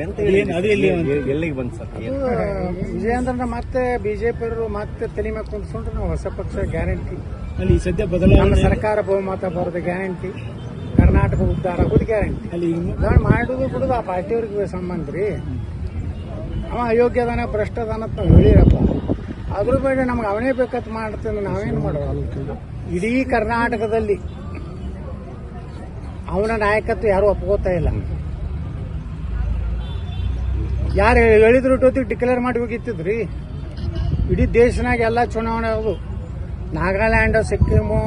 ಮಾಡ್ತೀರಿ ಅಂತ ಎಲ್ಲಿಗೆ ಬಂತು ಸರ್? ವಿಜಯೇಂದ್ರನ ಮತ್ತೆ ಬಿಜೆಪಿ ಅವರು ಮತ್ತೆ ತಲೆ ಮೇಲೆ ಕುಂತ್ಕೊಂಡ್ರೆ ನಾವು ಹೊಸ ಪಕ್ಷ ಗ್ಯಾರಂಟಿ. ಅಲ್ಲಿ ಸದ್ಯ ನಮ್ಮ ಬದಲಾವಣೆ ಸರ್ಕಾರ ಬಹುಮತ ಬರೋದು ಗ್ಯಾರಂಟಿ. ಕರ್ನಾಟಕ ಉದ್ಧಾರ ಆಗೋದು ಗ್ಯಾರಂಟಿ. ಅಲ್ಲಿ ಮಾಡುದು ಬಿಡುದು ಆ ಪಾರ್ಟಿಯವ್ರಿಗೆ ಸಂಬಂಧ ರೀ. ಅವ ಅಯೋಗ್ಯದಾನ ಭ್ರಷ್ಟದಾನ ಅಂತ ನಾವು ಹೇಳಿರಪ್ಪ. ಅದ್ರ ಬಗ್ಗೆ ನಮ್ಗೆ ಅವನೇ ಬೇಕಂತ ಮಾಡ್ತೇನೆ ನಾವೇನು ಮಾಡೋದು? ಇಡೀ ಕರ್ನಾಟಕದಲ್ಲಿ ಅವನ ನಾಯಕತ್ವ ಯಾರು ಒಪ್ಕೋತಾ ಇಲ್ಲ. ಯಾರು ಹೇಳಿದ್ರು ಟೋತಿಗೆ ಡಿಕ್ಲೇರ್ ಹೋಗಿತ್ತಿದ್ರಿ? ಇಡೀ ದೇಶನಾಗ ಎಲ್ಲ ಚುನಾವಣೆ ಅದು ನಾಗಾಲ್ಯಾಂಡ್, ಸಿಕ್ಕಿಮು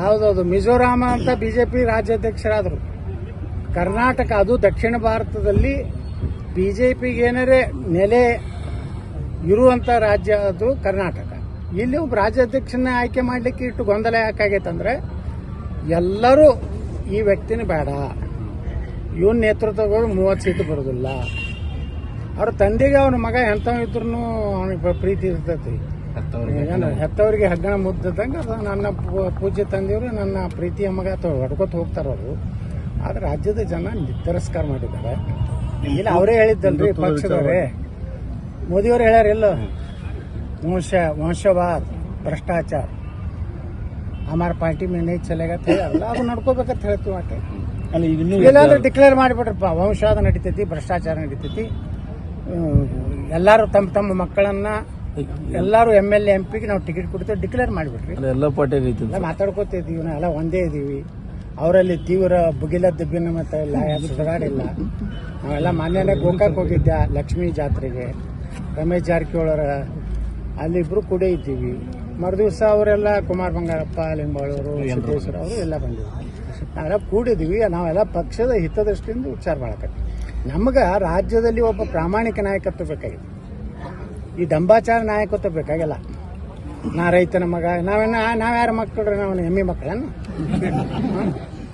ಯಾವುದದು ಮಿಜೋರಾಮ ಅಂತ ಬಿಜೆಪಿ ರಾಜ್ಯಾಧ್ಯಕ್ಷರಾದರು. ಕರ್ನಾಟಕ, ಅದು ದಕ್ಷಿಣ ಭಾರತದಲ್ಲಿ ಬಿಜೆಪಿಗೆ ಏನರೇ ನೆಲೆ ಇರುವಂತ ರಾಜ್ಯ ಅದು ಕರ್ನಾಟಕ. ಇಲ್ಲಿ ಒಬ್ಬ ರಾಜ್ಯಾಧ್ಯಕ್ಷನ ಆಯ್ಕೆ ಮಾಡಲಿಕ್ಕೆ ಇಟ್ಟು ಗೊಂದಲ ಯಾಕಾಗೈತಂದ್ರೆ, ಎಲ್ಲರೂ ಈ ವ್ಯಕ್ತಿನ ಬೇಡ. ಇವನ್ ನೇತೃತ್ವಗಳು ಮೂವತ್ತು ಸೀಟು ಬರೋದಿಲ್ಲ. ಅವ್ರ ತಂದೆಗೆ ಅವನ ಮಗ ಎಂತ ಇದ್ರು ಅವನಿಗೆ ಪ್ರೀತಿ ಇರ್ತೈತಿ. ಹೆತ್ತವರಿಗೆ ಹೆಗ್ಗಣ ಮುದ್ದಂಗ ನನ್ನ ಪೂಜೆ ತಂದೆಯವರು ನನ್ನ ಪ್ರೀತಿಯ ಮಗ ಅಥವಾ ಹೊಡ್ಕೊತ ಹೋಗ್ತಾರವರು ಆದ್ರೆ ರಾಜ್ಯದ ಜನ ತಿರಸ್ಕಾರ ಮಾಡಿದ್ದಾರೆ. ಇಲ್ಲ ಅವರೇ ಹೇಳಿದ್ದಲ್ರಿ ಪಕ್ಷದವರೇ. ಮೋದಿಯವರು ಹೇಳ್ಯಾರಿಲ್ಲ ವಂಶ ವಂಶವಾದ ಭ್ರಷ್ಟಾಚಾರ ಅಮಾರ ಪಾರ್ಟಿ ಮೇ ನೈ ಚಲೆಗತ್ತ ಅಲ್ಲ ಅದು ನಡ್ಕೋಬೇಕಂತ ಹೇಳ್ತೀವಿ ಆಟ ಇಲ್ಲಾಂದ್ರೆ ಡಿಕ್ಲೇರ್ ಮಾಡಿಬಿಟ್ರಪ್ಪ ಬಿಡ್ರಿಪ್ಪ ವಂಶವಾದ ನಡೀತೈತಿ ಭ್ರಷ್ಟಾಚಾರ ನಡೀತೈತಿ. ಎಲ್ಲಾರು ತಮ್ಮ ತಮ್ಮ ಮಕ್ಕಳನ್ನ ಎಲ್ಲರೂ ಎಂ ಎಲ್ ಎಂ ಪಿಗೆ ನಾವು ಟಿಕೆಟ್ ಕೊಡ್ತೇವೆ ಡಿಕ್ಲೇರ್ ಮಾಡಿಬಿಟ್ರಿ ಎಲ್ಲ ಪಾರ್ಟಿ ಮಾತಾಡ್ಕೋತ ಎಲ್ಲ ಮಾತಾಡ್ಕೋತಿದ್ದೀವಿ ನಾವು ಎಲ್ಲ ಒಂದೇ ಇದೀವಿ ಅವರಲ್ಲಿ ತೀವ್ರ ಬುಗಿಲ ದಬ್ಬಿನ ಮತ್ತೆ ಇಲ್ಲ ಯಾರು ಸುಧಾರಿಲ್ಲ. ನಾವೆಲ್ಲ ಮಾನ್ಯನೇ ಗೋಕಾಕ್ ಹೋಗಿದ್ದೆ ಲಕ್ಷ್ಮೀ ಜಾತ್ರೆಗೆ. ರಮೇಶ್ ಜಾರಕಿಹೊಳರ ಅಲ್ಲಿಬ್ರು ಕೂಡ ಇದ್ದೀವಿ. ಮರುದಿವಸ ಅವರೆಲ್ಲ ಕುಮಾರ್ ಬಂಗಾರಪ್ಪ ಲಿಂಬಾಳವರು ಸಿದ್ದೇಶ್ವರ ಅವರು ಎಲ್ಲ ಬಂದಿದ್ದೀವಿ ನಾವೆಲ್ಲ ಕೂಡಿದ್ದೀವಿ ನಾವೆಲ್ಲ ಪಕ್ಷದ ಹಿತದೃಷ್ಟಿಯಿಂದ ಉಚ್ಚಾರ ಮಾಡಕತ್ತೀವಿ. ನಮ್ಗೆ ರಾಜ್ಯದಲ್ಲಿ ಒಬ್ಬ ಪ್ರಾಮಾಣಿಕ ನಾಯಕತ್ವ ಬೇಕಾಗಿದೆ. ಈ ದಂಬಾಚಾರ ನಾಯಕತ್ವ ಬೇಕಾಗಿಲ್ಲ. ನಾ ರೈತನ ಮಗ ನಾವೇನ ನಾವ್ಯಾರ ಮಕ್ಕಳು ನಾವು ಹೆಮ್ಮೆ ಮಕ್ಕಳನ್ನ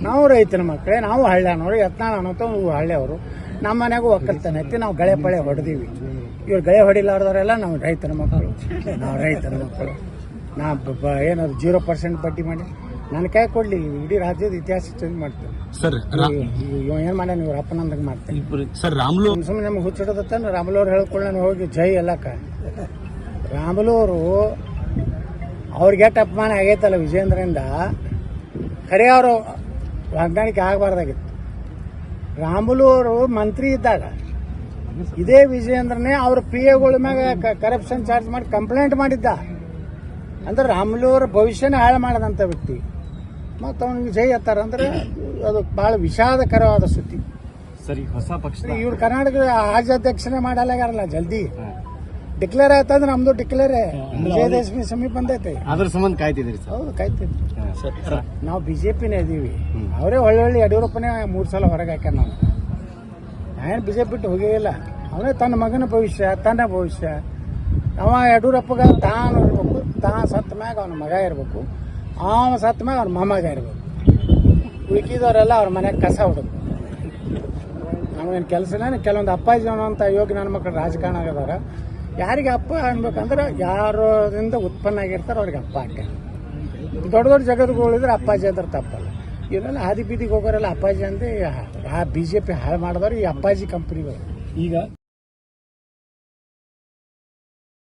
ನಾವು ರೈತನ ಮಕ್ಕಳೇ, ನಾವು ಹಳ್ಳ್ಯಾನವ್ರು ಯತ್ನಾಳ ಅನ್ನೋ ಹಳ್ಳಿಯವರು. ನಮ್ಮ ಮನೆಗೂ ಒಕ್ಕಲ್ತನ ಐತಿ, ನಾವು ಗಳೆ ಪಳೆ ಹೊಡೆದೀವಿ. ಇವ್ರು ಗಳೆ ಹೊಡಿಲಾರ್ದವರೆಲ್ಲ ನಾವು ರೈತನ ಮಕ್ಕಳು. ನಾವು ರೈತನ ಮಕ್ಕಳು. ನಾ ಏನದು ಜೀರೋ ಪರ್ಸೆಂಟ್ ಬಡ್ಡಿ ಮಾಡಿ? ನನ್ನ ಕೈ ಕೊಡ್ಲಿ ಇಡೀ ರಾಜ್ಯದ ಇತಿಹಾಸ ಚೇಂಜ್ ಮಾಡ್ತೇವೆ ಸರ್ ಏನ್ ಮಾಡ್ಯಾನ ಇವ್ರ ಅಪ್ಪನಂದಾಗ ಮಾಡ್ತೇನೆ. ಸರ್ ರಾಮ್ಲು ಸುಮ್ಮನೆ ನಮ್ಗೆ ಹುಚ್ಚಿಡದತ್ತಾನ ರಾಮುಲವ್ರು ಹೇಳ್ಕೊಳ್ಳೋಣ ಹೋಗಿ ಜೈ ಎಲ್ಲಕ್ಕ ರಾಮುಲವರು ಅವ್ರಿಗೆ ಎಷ್ಟು ಅಪಮಾನ ಆಗೈತಲ್ಲ ವಿಜೇಂದ್ರಿಂದ ಕರೆ ಅವರು ಹೊಂದಾಣಿಕೆ ಆಗಬಾರ್ದಾಗಿತ್ತು. ರಾಮುಲು ಅವರು ಮಂತ್ರಿ ಇದ್ದಾಗ ಇದೇ ವಿಜೇಂದ್ರನೇ ಅವ್ರ ಪಿ ಎಗಳ ಮ್ಯಾಗ ಕರಪ್ಷನ್ ಚಾರ್ಜ್ ಮಾಡಿ ಕಂಪ್ಲೇಂಟ್ ಮಾಡಿದ್ದ. ಅಂದ್ರೆ ರಾಮುಲು ಅವರ ಭವಿಷ್ಯನೇ ಹಾಳು ಮಾಡದಂತ ವ್ಯಕ್ತಿ. ಮತ್ತು ಅವ್ನಿಗೆ ಜೈ ಎತ್ತಾರ ಅಂದ್ರೆ ಅದು ಬಹಳ ವಿಷಾದಕರವಾದ ಸುದ್ದಿ. ಸರಿ ಹೊಸ ಪಕ್ಷ ಇವ್ರು ಕರ್ನಾಟಕದ ರಾಜ್ಯಾಧ್ಯಕ್ಷನೇ ಮಾಡಲಾಗಾರಲ್ಲ ಜಲ್ದಿ. ಡಿಕ್ಲೇರ್ ಆಯ್ತಂದ್ರೆ ನಮ್ದು ಡಿಕ್ಲೇರ್. ವಿಜಯದಶಮಿ ಸಮೀಪ ಬಂದೈತೆ. ಅದ್ರ ಸಂಬಂಧ ಕಾಯ್ತಿದ್ರಿ ಹೌದು ಕಾಯ್ತಿದ್ವಿ. ಸರ್ ನಾವು ಬಿಜೆಪಿನೇ ಇದೀವಿ. ಅವರೇ ಒಳ್ಳೊಳ್ಳೆ ಯಡಿಯೂರಪ್ಪನೇ ಮೂರು ಸಲ ಹೊರಗೆ ಹಾಕ್ಯಾರ ನಾವು. ನಾವೇನು ಬಿಜೆಪಿ ಬಿಟ್ಟು ಹೋಗಿಲ್ಲ. ಅವನೇ ತನ್ನ ಮಗನ ಭವಿಷ್ಯ ತನ್ನ ಭವಿಷ್ಯ. ಅವ ಯಡಿಯೂರಪ್ಪಗ ತಾನು ಇರ್ಬೇಕು ತಾ ಸತ್ತ ಮ್ಯಾಗ ಅವನ ಮಗ ಇರ್ಬೇಕು. ಅವ ಸತ್ತ ಮ್ಯಾಗ ಅವ್ರ ಮಾಮಾಗ ಇರ್ಬೇಕು. ಉಳ್ಕಿದವರೆಲ್ಲ ಅವ್ರ ಮನೆಗೆ ಕಸ ಹೊಡಬೇಕು ನಮಗೇನು ಕೆಲಸನೇ ಕೆಲವೊಂದು ಅಪ್ಪಾಜಿ ಅನ್ನೋಂಥ ಯೋಗಿ ನನ್ನ ಮಕ್ಕಳು ರಾಜಕಾರಣ ಆಗಿದಾರ ಯಾರಿಗೆ ಅಪ್ಪ ಅನ್ಬೇಕಂದ್ರೆ ಯಾರಿಂದ ಉತ್ಪನ್ನ ಆಗಿರ್ತಾರೋ ಅವ್ರಿಗೆ ಅಪ್ಪ ಅಕ್ಕ ದೊಡ್ಡ ದೊಡ್ಡ ಜಗತ್ಗಳಿದ್ರೆ ಅಪ್ಪಾಜಿ ಅಂದ್ರೆ ತಪ್ಪಲ್ಲ. ಇವರೆಲ್ಲ ಹಾದಿ ಬೀದಿಗೆ ಹೋಗೋರೆಲ್ಲ ಅಪ್ಪಾಜಿ ಅಂದರೆ ಆ ಬಿ ಜೆ ಪಿ ಹಾಳು ಮಾಡಿದವ್ರು ಈ ಅಪ್ಪಾಜಿ ಕಂಪ್ನಿಗಳು ಈಗ